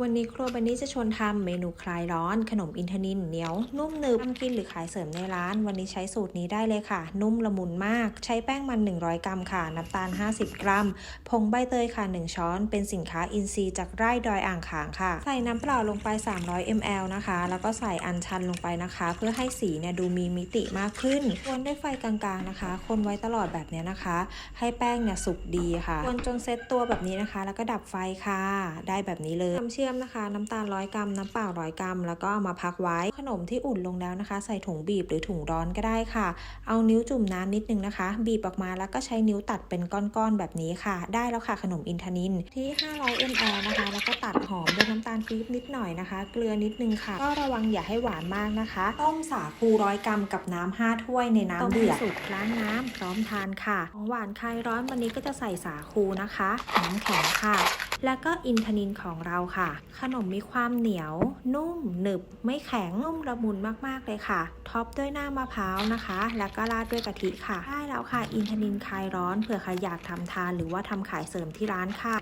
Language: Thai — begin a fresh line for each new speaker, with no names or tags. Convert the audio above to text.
วันนี้ครัวบันนี้จะชวนทำเมนูคลายร้อน ขนมอินทนินเหนียว นุ่มหนึบทำกินหรือขายเสริมในร้าน วันนี้ใช้สูตรนี้ได้เลยค่ะ นุ่มละมุนมาก ใช้แป้งมัน 100 กรัมค่ะ น้ำตาล 50 กรัม ผงใบเตยค่ะ 1 ช้อน เป็นสินค้าอินทรีย์จากไร่ดอยอ่างขางค่ะ ใส่น้ำเปล่าลงไป 300 ml นะคะ แล้วก็ใส่อัญชันลงไปนะคะ เพื่อให้สีเนี่ยดูมีมิติมากขึ้นคนด้วยไฟกลางๆนะคะ คนไว้ตลอดแบบนี้นะคะ ให้แป้งเนี่ยสุกดีค่ะคนจนเซตตัวแบบนี้นะคะ แล้วก็ดับไฟค่ะ ได้แบบนี้เลยน้ำเชอมนะคะ น้ำตาลร้อยกรัมน้ำเปล่าร้อยกรัมแล้วก็เอามาพักไว้ ขนมที่อุ่นลงแล้วนะคะ ใส่ถุงบีบหรือถุงร้อนก็ได้ค่ะ เอานิ้วจุ่มน้ำนิดนึงนะคะ บีบออกมาแล้วก็ใช้นิ้วตัดเป็นก้อนๆแบบนี้ค่ะ ได้แล้วค่ะขนมอินทนินที่ 500 ml นะคะ แล้วก็ตัดหอมด้วยน้ำตาลปี๊บนิดหน่อยนะคะ เกลือนิดนึงค่ะ ก็ระวังอย่าให้หวานมากนะคะต้มสาคูร้อยกรัมกับน้ำ5ถ้วยในน้ำเดือดสุกล้างน้ำพร้อมทานค่ะของหวานคลายร้อนวันนี้ก็จะใส่สาคูนะคะน้ำแข็งค่ะ แล้วก็อินทนินของเราค่ะ ขนมมีความเหนียว นุ่ม หนึบ ไม่แข็งนุ่มละมุนมากๆเลยค่ะ ท็อปด้วยหน้ามะพร้าวนะคะ แล้วก็ราดด้วยกะทิค่ะ ได้แล้วค่ะ อินทนินคลายร้อนเผื่อใครอยากทำทานหรือว่าทำขายเสริมที่ร้านค่ะ